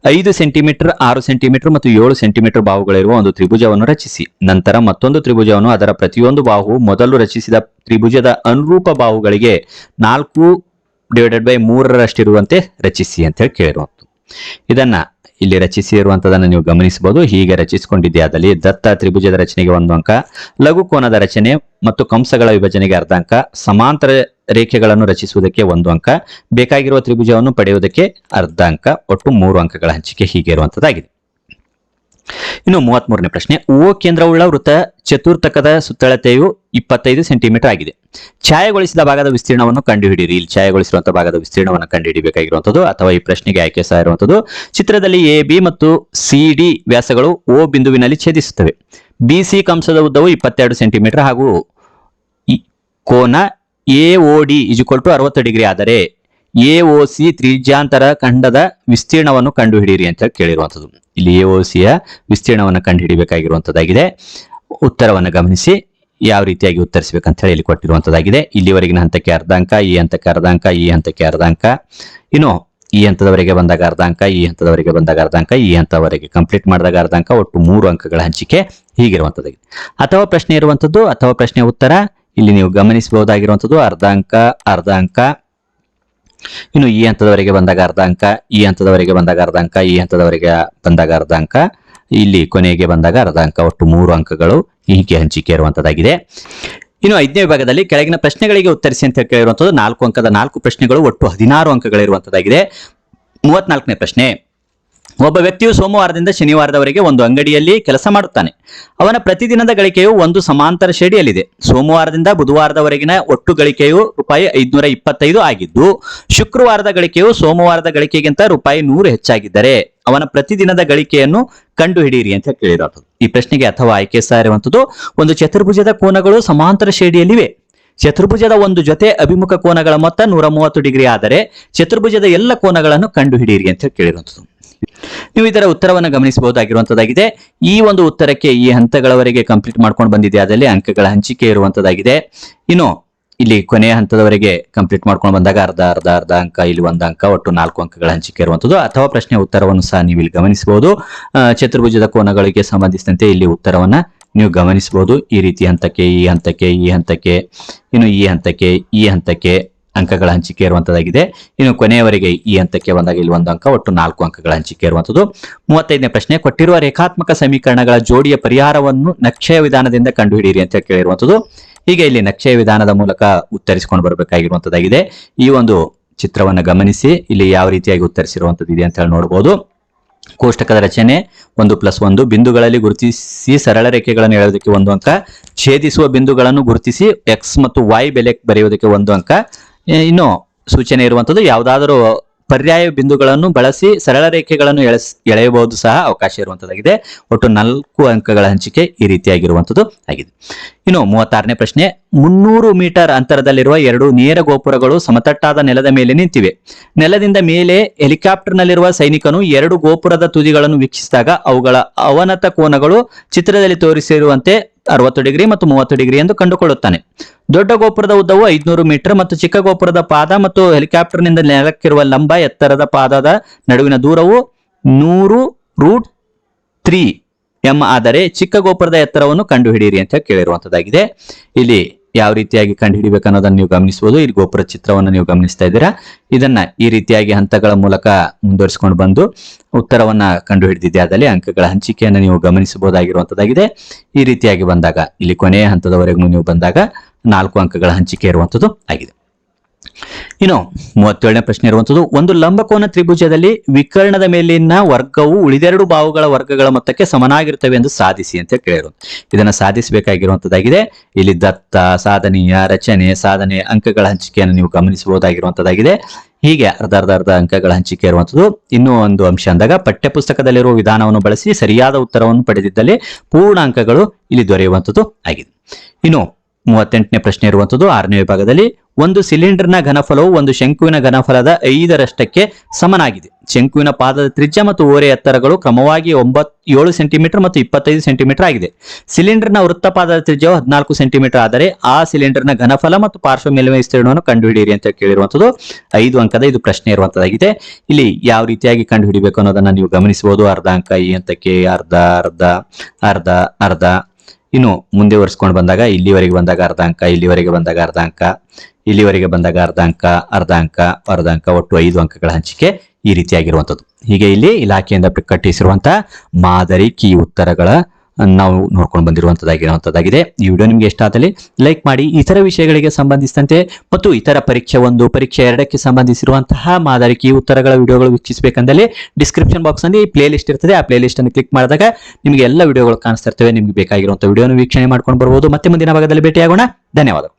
ಐದು ಸೆಂಟಿಮೀಟರ್, ಆರು ಸೆಂಟಿಮೀಟರ್ ಮತ್ತು ಏಳು ಸೆಂಟಿಮೀಟರ್ ಬಾಹುಗಳಿರುವ ಒಂದು ತ್ರಿಭುಜವನ್ನು ರಚಿಸಿ. ನಂತರ ಮತ್ತೊಂದು ತ್ರಿಭುಜವನ್ನು ಅದರ ಪ್ರತಿಯೊಂದು ಬಾಹು ಮೊದಲು ರಚಿಸಿದ ತ್ರಿಭುಜದ ಅನುರೂಪ ಬಾಹುಗಳಿಗೆ ನಾಲ್ಕು ಡಿವೈಡೆಡ್ ಬೈ ಮೂರರಷ್ಟಿರುವಂತೆ ರಚಿಸಿ ಅಂತ ಹೇಳಿ ಕೇಳಿರುವಂಥದ್ದು. ಇದನ್ನ ಇಲ್ಲಿ ರಚಿಸಿರುವಂತದನ್ನು ನೀವು ಗಮನಿಸಬಹುದು. ಹೀಗೆ ರಚಿಸಿಕೊಂಡಿದ್ದೆ ಅದಲ್ಲಿ ದತ್ತ ತ್ರಿಭುಜದ ರಚನೆಗೆ ಒಂದು ಅಂಕ, ಲಘು ಕೋನದ ರಚನೆ ಮತ್ತು ಕಂಸಗಳ ವಿಭಜನೆಗೆ ಅರ್ಧ ಅಂಕ, ಸಮಾಂತರ ರೇಖೆಗಳನ್ನು ರಚಿಸುವುದಕ್ಕೆ ಒಂದು ಅಂಕ, ಬೇಕಾಗಿರುವ ತ್ರಿಭುಜವನ್ನು ಪಡೆಯುವುದಕ್ಕೆ ಅರ್ಧ ಅಂಕ, ಒಟ್ಟು ಮೂರು ಅಂಕಗಳ ಹಂಚಿಕೆ ಹೀಗೆ ಇರುವಂತದ್ದಾಗಿದೆ. ಇನ್ನು ಮೂವತ್ಮೂರನೇ ಪ್ರಶ್ನೆ, ಓ ಕೇಂದ್ರವುಳ್ಳ ವೃತ್ತ ಚತುರ್ಥಕದ ಸುತ್ತಳತೆಯು ಇಪ್ಪತ್ತೈದು ಸೆಂಟಿಮೀಟರ್ ಆಗಿದೆ. ಛಾಯೆಗೊಳಿಸಿದ ಭಾಗದ ವಿಸ್ತೀರ್ಣವನ್ನು ಕಂಡುಹಿಡಿಯಿರಿ. ಇಲ್ಲಿ ಛಾಯೆಗೊಳಿಸಿರುವಂತಹ ಭಾಗದ ವಿಸ್ತೀರ್ಣವನ್ನು ಕಂಡುಹಿಡಿಯಬೇಕಾಗಿರುವಂಥದ್ದು ಅಥವಾ ಈ ಪ್ರಶ್ನೆಗೆ ಆಯ್ಕೆ ಸಹ ಇರುವಂಥದ್ದು. ಚಿತ್ರದಲ್ಲಿ ಎ, ಬಿ ಮತ್ತು ಸಿ, ಡಿ ವ್ಯಾಸಗಳು ಓ ಬಿಂದುವಿನಲ್ಲಿ ಛೇದಿಸುತ್ತವೆ. ಬಿ, ಸಿ ಕಂಸದ ಉದ್ದವು ಇಪ್ಪತ್ತೆರಡು ಸೆಂಟಿಮೀಟರ್ ಹಾಗೂ ಕೋನ A, O, D equal to ಅರವತ್ತು ಡಿಗ್ರಿ. ಆದರೆ ಎ, ಓ, ಸಿ ತ್ರಿಜ್ಯಾಂತರ ಖಂಡದ ವಿಸ್ತೀರ್ಣವನ್ನು ಕಂಡುಹಿಡಿಯಿರಿ ಅಂತ ಕೇಳಿರುವಂಥದ್ದು. ಇಲ್ಲಿ ಎ ಒ ಸಿಯ ವಿಸ್ತೀರ್ಣವನ್ನು ಕಂಡುಹಿಡಿಯಬೇಕಾಗಿರುವಂಥದ್ದಾಗಿದೆ ಉತ್ತರವನ್ನು ಗಮನಿಸಿ, ಯಾವ ರೀತಿಯಾಗಿ ಉತ್ತರಿಸಬೇಕಂತ ಹೇಳಿ ಕೊಟ್ಟಿರುವಂಥದ್ದಾಗಿದೆ ಇಲ್ಲಿವರೆಗಿನ ಹಂತಕ್ಕೆ ಅರ್ಧ ಅಂಕ ಈ ಹಂತಕ್ಕೆ ಅರ್ಧ ಅಂಕ ಈ ಹಂತಕ್ಕೆ ಅರ್ಧ ಅಂಕ ಇನ್ನು ಈ ಹಂತದವರೆಗೆ ಬಂದಾಗ ಅರ್ಧ ಅಂಕ ಈ ಹಂತದವರೆಗೆ ಬಂದಾಗ ಅರ್ಧ ಅಂಕ ಈ ಹಂತವರೆಗೆ ಕಂಪ್ಲೀಟ್ ಮಾಡಿದಾಗ ಅರ್ಧಾಂಕ, ಒಟ್ಟು ಮೂರು ಅಂಕಗಳ ಹಂಚಿಕೆ ಹೀಗಿರುವಂತದ್ದಾಗಿದೆ. ಅಥವಾ ಪ್ರಶ್ನೆ ಇರುವಂಥದ್ದು ಅಥವಾ ಪ್ರಶ್ನೆ ಉತ್ತರ, ಇಲ್ಲಿ ನೀವು ಗಮನಿಸಬಹುದಾಗಿರುವಂಥದ್ದು ಅರ್ಧ ಅಂಕ ಅರ್ಧ ಅಂಕ ಇನ್ನು ಈ ಹಂತದವರೆಗೆ ಬಂದಾಗ ಅರ್ಧ ಅಂಕ, ಈ ಹಂತದವರೆಗೆ ಬಂದಾಗ ಅರ್ಧ ಅಂಕ, ಈ ಹಂತದವರೆಗೆ ಬಂದಾಗ ಅರ್ಧ ಅಂಕ. ಇಲ್ಲಿ ಕೊನೆಗೆ ಬಂದಾಗ ಅರ್ಧ ಅಂಕ, ಒಟ್ಟು ಮೂರು ಅಂಕಗಳು ಹೀಗೆ ಹಂಚಿಕೆ ಇರುವಂತದ್ದಾಗಿದೆ. ಇನ್ನು ಐದನೇ ವಿಭಾಗದಲ್ಲಿ ಕೆಳಗಿನ ಪ್ರಶ್ನೆಗಳಿಗೆ ಉತ್ತರಿಸಿ ಅಂತ ಕೇಳಿರುವಂತದ್ದು ನಾಲ್ಕು ಅಂಕದ ನಾಲ್ಕು ಪ್ರಶ್ನೆಗಳು, ಒಟ್ಟು ಹದಿನಾರು ಅಂಕಗಳಿರುವಂತದ್ದಾಗಿದೆ. ಮೂವತ್ನಾಲ್ಕನೇ ಪ್ರಶ್ನೆ ಒಬ್ಬ ವ್ಯಕ್ತಿಯು ಸೋಮವಾರದಿಂದ ಶನಿವಾರದವರೆಗೆ ಒಂದು ಅಂಗಡಿಯಲ್ಲಿ ಕೆಲಸ ಮಾಡುತ್ತಾನೆ. ಅವನ ಪ್ರತಿದಿನದ ಗಳಿಕೆಯು ಒಂದು ಸಮಾಂತರ ಶ್ರೇಣಿಯಲ್ಲಿದೆ. ಸೋಮವಾರದಿಂದ ಬುಧವಾರದವರೆಗಿನ ಒಟ್ಟು ಗಳಿಕೆಯು ರೂಪಾಯಿ ಐದುನೂರ ಇಪ್ಪತ್ತೈದು ಆಗಿದ್ದು, ಶುಕ್ರವಾರದ ಗಳಿಕೆಯು ಸೋಮವಾರದ ಗಳಿಕೆಗಿಂತ ರೂಪಾಯಿ ನೂರು ಹೆಚ್ಚಾಗಿದ್ದರೆ ಅವನ ಪ್ರತಿದಿನದ ಗಳಿಕೆಯನ್ನು ಕಂಡು ಹಿಡಿಯಿರಿ ಅಂತ ಕೇಳಿರೋದು ಈ ಪ್ರಶ್ನೆಗೆ ಅಥವಾ ಆಯ್ಕೆ ಸಹ ಇರುವಂತದ್ದು ಒಂದು ಚತುರ್ಭುಜದ ಕೋನಗಳು ಸಮಾಂತರ ಶ್ರೇಣಿಯಲ್ಲಿವೆ. ಚತುರ್ಭುಜದ ಒಂದು ಜೊತೆ ಅಭಿಮುಖ ಕೋನಗಳ ಮೊತ್ತ ನೂರ ಮೂವತ್ತು ಡಿಗ್ರಿ ಆದರೆ, ಚತುರ್ಭುಜದ ಎಲ್ಲ ಕೋನಗಳನ್ನು ಕಂಡುಹಿಡಿಯಿರಿ ಅಂತ ಕೇಳಿರುವಂಥದ್ದು. ನೀವು ಇದರ ಉತ್ತರವನ್ನು ಗಮನಿಸಬಹುದಾಗಿರುವಂತದ್ದಾಗಿದೆ. ಈ ಒಂದು ಉತ್ತರಕ್ಕೆ ಈ ಹಂತಗಳವರೆಗೆ ಕಂಪ್ಲೀಟ್ ಮಾಡ್ಕೊಂಡು ಬಂದಿದೆ. ಅದರಲ್ಲಿ ಅಂಕಗಳ ಹಂಚಿಕೆ ಇರುವಂತದ್ದಾಗಿದೆ. ಇನ್ನು ಇಲ್ಲಿ ಕೊನೆಯ ಹಂತದವರೆಗೆ ಕಂಪ್ಲೀಟ್ ಮಾಡ್ಕೊಂಡು ಬಂದಾಗ ಅರ್ಧ ಅರ್ಧ ಅರ್ಧ ಅಂಕ, ಇಲ್ಲಿ ಒಂದು ಅಂಕ, ಒಟ್ಟು ನಾಲ್ಕು ಅಂಕಗಳ ಹಂಚಿಕೆ ಇರುವಂತದ್ದು. ಅಥವಾ ಪ್ರಶ್ನೆ ಉತ್ತರವನ್ನು ಸಹ ನೀವು ಇಲ್ಲಿ ಗಮನಿಸಬಹುದು. ಚತುರ್ಭುಜದ ಕೋನಗಳಿಗೆ ಸಂಬಂಧಿಸಿದಂತೆ ಇಲ್ಲಿ ಉತ್ತರವನ್ನು ನೀವು ಗಮನಿಸಬಹುದು. ಈ ರೀತಿ ಹಂತಕ್ಕೆ, ಈ ಹಂತಕ್ಕೆ ಈ ಹಂತಕ್ಕೆ, ಇನ್ನು ಈ ಹಂತಕ್ಕೆ ಈ ಹಂತಕ್ಕೆ. ಅಂಕಗಳ ಹಂಚಿಕೆ ಇರುವಂತದ್ದಾಗಿದೆ. ಇನ್ನು ಕೊನೆಯವರೆಗೆ ಈ ಹಂತಕ್ಕೆ ಬಂದಾಗ ಇಲ್ಲಿ ಒಂದು ಅಂಕ, ಒಟ್ಟು ನಾಲ್ಕು ಅಂಕಗಳ ಹಂಚಿಕೆ ಇರುವಂತದ್ದು. ಮೂವತ್ತೈದನೇ ಪ್ರಶ್ನೆ, ಕೊಟ್ಟಿರುವ ರೇಖಾತ್ಮಕ ಸಮೀಕರಣಗಳ ಜೋಡಿಯ ಪರಿಹಾರವನ್ನು ನಕ್ಷೆಯ ವಿಧಾನದಿಂದ ಕಂಡುಹಿಡಿಯಿರಿ ಅಂತ ಕೇಳಿರುವಂತದ್ದು. ಹೀಗೆ ಇಲ್ಲಿ ನಕ್ಷೆಯ ವಿಧಾನದ ಮೂಲಕ ಉತ್ತರಿಸಿಕೊಂಡು ಬರಬೇಕಾಗಿರುವಂತದ್ದಾಗಿದೆ. ಈ ಒಂದು ಚಿತ್ರವನ್ನು ಗಮನಿಸಿ, ಇಲ್ಲಿ ಯಾವ ರೀತಿಯಾಗಿ ಉತ್ತರಿಸಿರುವಂತದ್ದು ಇದೆ ಅಂತ ಹೇಳಿ ನೋಡಬಹುದು. ಕೋಷ್ಟಕದ ರಚನೆ, ಒಂದು ಪ್ಲಸ್ ಒಂದು ಬಿಂದುಗಳಲ್ಲಿ ಗುರುತಿಸಿ ಸರಳ ರೇಖೆಗಳನ್ನು ಹೇಳೋದಕ್ಕೆ ಒಂದು ಅಂಕ, ಛೇದಿಸುವ ಬಿಂದುಗಳನ್ನು ಗುರುತಿಸಿ ಎಕ್ಸ್ ಮತ್ತು ವೈ ಬೆಲೆ ಬರೆಯುವುದಕ್ಕೆ ಒಂದು ಅಂಕ ಇನ್ನು ಸೂಚನೆ ಇರುವಂತದ್ದು ಯಾವುದಾದರೂ ಪರ್ಯಾಯ ಬಿಂದುಗಳನ್ನು ಬಳಸಿ ಸರಳ ರೇಖೆಗಳನ್ನು ಎಳೆಸ್, ಎಳೆಯಬಹುದು ಸಹ ಅವಕಾಶ ಇರುವಂತದ್ದಾಗಿದೆ ಒಟ್ಟು ನಾಲ್ಕು ಅಂಕಗಳ ಹಂಚಿಕೆ ಈ ರೀತಿಯಾಗಿರುವಂತದ್ದು ಆಗಿದೆ. ಇನ್ನು ಮೂವತ್ತಾರನೇ ಪ್ರಶ್ನೆ, ಮುನ್ನೂರು ಮೀಟರ್ ಅಂತರದಲ್ಲಿರುವ ಎರಡು ನೇರ ಗೋಪುರಗಳು ಸಮತಟ್ಟಾದ ನೆಲದ ಮೇಲೆ ನಿಂತಿವೆ. ನೆಲದಿಂದ ಮೇಲೆ ಹೆಲಿಕಾಪ್ಟರ್ನಲ್ಲಿರುವ ಸೈನಿಕನು ಎರಡು ಗೋಪುರದ ತುದಿಗಳನ್ನು ವೀಕ್ಷಿಸಿದಾಗ ಅವುಗಳ ಅವನತ ಕೋನಗಳು ಚಿತ್ರದಲ್ಲಿ ತೋರಿಸಿರುವಂತೆ ಅರವತ್ತು ಡಿಗ್ರಿ ಮತ್ತು ಮೂವತ್ತು ಡಿಗ್ರಿ ಎಂದು ಕಂಡುಕೊಳ್ಳುತ್ತಾನೆ. ದೊಡ್ಡ ಗೋಪುರದ ಉದ್ದವು ಐದುನೂರು ಮೀಟರ್ ಮತ್ತು ಚಿಕ್ಕ ಗೋಪುರದ ಪಾದ ಮತ್ತು ಹೆಲಿಕಾಪ್ಟರ್ನಿಂದ ನೆಲಕ್ಕಿರುವ ಲಂಬ ಎತ್ತರದ ಪಾದದ ನಡುವಿನ ದೂರವು ನೂರು ರೂಟ್ ತ್ರೀ ಎಂ. ಆದರೆ ಚಿಕ್ಕ ಗೋಪುರದ ಎತ್ತರವನ್ನು ಕಂಡುಹಿಡಿಯಿರಿ ಅಂತ ಕೇಳಿರುವಂತದ್ದಾಗಿದೆ. ಇಲ್ಲಿ ಯಾವ ರೀತಿಯಾಗಿ ಕಂಡುಹಿಡಿಬೇಕು ಅನ್ನೋದನ್ನ ನೀವು ಗಮನಿಸಬಹುದು ಇಲ್ಲಿ ಗೋಪುರ ಚಿತ್ರವನ್ನು ನೀವು ಗಮನಿಸ್ತಾ ಇದ್ದೀರಾ. ಇದನ್ನ ಈ ರೀತಿಯಾಗಿ ಹಂತಗಳ ಮೂಲಕ ಮುಂದುವರಿಸಿಕೊಂಡು ಬಂದು ಉತ್ತರವನ್ನ ಕಂಡುಹಿಡಿದಿದೆ. ಅದರಲ್ಲಿ ಅಂಕಗಳ ಹಂಚಿಕೆಯನ್ನು ನೀವು ಗಮನಿಸಬಹುದಾಗಿರುವಂತದ್ದಾಗಿದೆ. ಈ ರೀತಿಯಾಗಿ ಬಂದಾಗ, ಇಲ್ಲಿ ಕೊನೆಯ ಹಂತದವರೆಗೂ ನೀವು ಬಂದಾಗ ನಾಲ್ಕು ಅಂಕಗಳ ಹಂಚಿಕೆ ಇರುವಂತದ್ದು ಆಗಿದೆ. ಇನ್ನು ಮೂವತ್ತೇಳನೇ ಪ್ರಶ್ನೆ ಇರುವಂತದ್ದು, ಒಂದು ಲಂಬಕೋನ ತ್ರಿಭುಜದಲ್ಲಿ ವಿಕರ್ಣದ ಮೇಲಿನ ವರ್ಗವು ಉಳಿದೆರಡು ಬಾಹುಗಳ ವರ್ಗಗಳ ಮೊತ್ತಕ್ಕೆ ಸಮನಾಗಿರುತ್ತವೆ ಎಂದು ಸಾಧಿಸಿ ಅಂತ ಕೇಳಿರೋದು. ಇದನ್ನ ಸಾಧಿಸಬೇಕಾಗಿರುವಂತದ್ದಾಗಿದೆ. ಇಲ್ಲಿ ದತ್ತ, ಸಾಧನೆಯ, ರಚನೆ, ಸಾಧನೆ ಅಂಕಗಳ ಹಂಚಿಕೆಯನ್ನು ನೀವು ಗಮನಿಸಬಹುದಾಗಿರುವಂತದ್ದಾಗಿದೆ. ಹೀಗೆ ಅರ್ಧ ಅರ್ಧ ಅರ್ಧ ಅಂಕಗಳ ಹಂಚಿಕೆ ಇರುವಂತದ್ದು. ಇನ್ನೂ ಒಂದು ಅಂಶ ಅಂದಾಗ, ಪಠ್ಯಪುಸ್ತಕದಲ್ಲಿರುವ ವಿಧಾನವನ್ನು ಬಳಸಿ ಸರಿಯಾದ ಉತ್ತರವನ್ನು ಪಡೆದಿದ್ದಲ್ಲಿ ಪೂರ್ಣ ಅಂಕಗಳು ಇಲ್ಲಿ ದೊರೆಯುವಂತದ್ದು ಆಗಿದೆ. ಇನ್ನು ಮೂವತ್ತೆಂಟನೇ ಪ್ರಶ್ನೆ ಇರುವಂತದ್ದು ಆರನೇ ವಿಭಾಗದಲ್ಲಿ ಒಂದು ಸಿಲಿಂಡರ್ನ ಘನಫಲವು ಒಂದು ಶಂಕುವಿನ ಘನಫಲದ ಐದರಷ್ಟಕ್ಕೆ ಸಮನಾಗಿದೆ. ಶಂಕುವಿನ ಪಾದದ ತ್ರಿಜ್ಯ ಮತ್ತು ಓರೆ ಎತ್ತರಗಳು ಕ್ರಮವಾಗಿ ಒಂಬತ್, ಏಳು ಸೆಂಟಿಮೀಟರ್ ಮತ್ತು ಇಪ್ಪತ್ತೈದು ಸೆಂಟಿಮೀಟರ್ ಆಗಿದೆ. ಸಿಲಿಂಡರ್ನ ವೃತ್ತಪಾದದ ತ್ರಿಜ್ಯವು ಹದಿನಾಲ್ಕು ಸೆಂಟಿಮೀಟರ್ ಆದರೆ ಆ ಸಿಲಿಂಡರ್ನ ಘನಫಲ ಮತ್ತು ಪಾರ್ಶ್ವ ಮೇಲ್ಮೈ ವಿಸ್ತೀರ್ಣವನ್ನು ಕಂಡುಹಿಡಿಯಿರಿ ಅಂತ ಕೇಳಿರುವಂತದ್ದು ಐದು ಅಂಕದ ಇದು ಪ್ರಶ್ನೆ ಇರುವಂತದಾಗಿದೆ ಇಲ್ಲಿ ಯಾವ ರೀತಿಯಾಗಿ ಕಂಡುಹಿಡಿಬೇಕು ಅನ್ನೋದನ್ನ ನೀವು ಗಮನಿಸಬಹುದು. ಅರ್ಧ ಅಂಕ ಈ ಹಂತಕ್ಕೆ ಅರ್ಧ ಅರ್ಧ ಅರ್ಧ ಅರ್ಧ. ಇನ್ನು ಮುಂದೆ ಒರೆಸ್ಕೊಂಡು ಬಂದಾಗ ಇಲ್ಲಿವರೆಗೆ ಬಂದಾಗ ಅರ್ಧ ಅಂಕ ಇಲ್ಲಿವರೆಗೆ ಬಂದಾಗ ಅರ್ಧ ಅಂಕ ಇಲ್ಲಿವರೆಗೆ ಬಂದಾಗ ಅರ್ಧ ಅಂಕ ಅರ್ಧ ಅಂಕ ಅರ್ಧ ಅಂಕ ಒಟ್ಟು ಐದು ಅಂಕಗಳ ಹಂಚಿಕೆ ಈ ರೀತಿಯಾಗಿರುವಂಥದ್ದು. ಹೀಗೆ ಇಲ್ಲಿ ಇಲಾಖೆಯಿಂದ ಕಟ್ಟಿಸಿರುವಂತಹ ಮಾದರಿ ಕೀ ಉತ್ತರಗಳ ನಾವು ನೋಡ್ಕೊಂಡು ಬಂದಿರುವಂತದ್ದಾಗಿರುವಂತದ್ದಾಗಿದೆ. ಈ ವಿಡಿಯೋ ನಿಮಗೆ ಇಷ್ಟ ಆದಲ್ಲಿ ಲೈಕ್ ಮಾಡಿ, ಇತರ ವಿಷಯಗಳಿಗೆ ಸಂಬಂಧಿಸಿದಂತೆ ಮತ್ತು ಇತರ ಪರೀಕ್ಷೆ ಒಂದು, ಪರೀಕ್ಷೆ ಎರಡಕ್ಕೆ ಸಂಬಂಧಿಸಿರುವಂತಹ ಮಾದರಿಕೆ, ಉತ್ತರಗಳ ವಿಡಿಯೋಗಳು ವೀಕ್ಷಿಸಬೇಕಂದಲ್ಲಿ ಡಿಸ್ಕ್ರಿಪ್ಷನ್ ಬಾಕ್ಸ್ನಲ್ಲಿ ಪ್ಲೇ ಲಿಸ್ಟ್ ಇರ್ತದೆ. ಆ ಪ್ಲೇ ಲಿಸ್ಟ್ ಅನ್ನು ಕ್ಲಿಕ್ ಮಾಡಿದಾಗ ನಿಮಗೆ ಎಲ್ಲ ವಿಡಿಯೋಗಳು ಕಾಣಿಸ್ತಾ ಇರ್ತವೆ. ನಿಮಗೆ ಬೇಕಾಗಿರುವಂತಹ ವಿಡಿಯೋನ ವೀಕ್ಷಣೆ ಮಾಡ್ಕೊಂಡು ಬರ್ಬೋದು. ಮತ್ತೆ ಮುಂದಿನ ಭಾಗದಲ್ಲಿ ಭೇಟಿಯಾಗೋಣ. ಧನ್ಯವಾದಗಳು.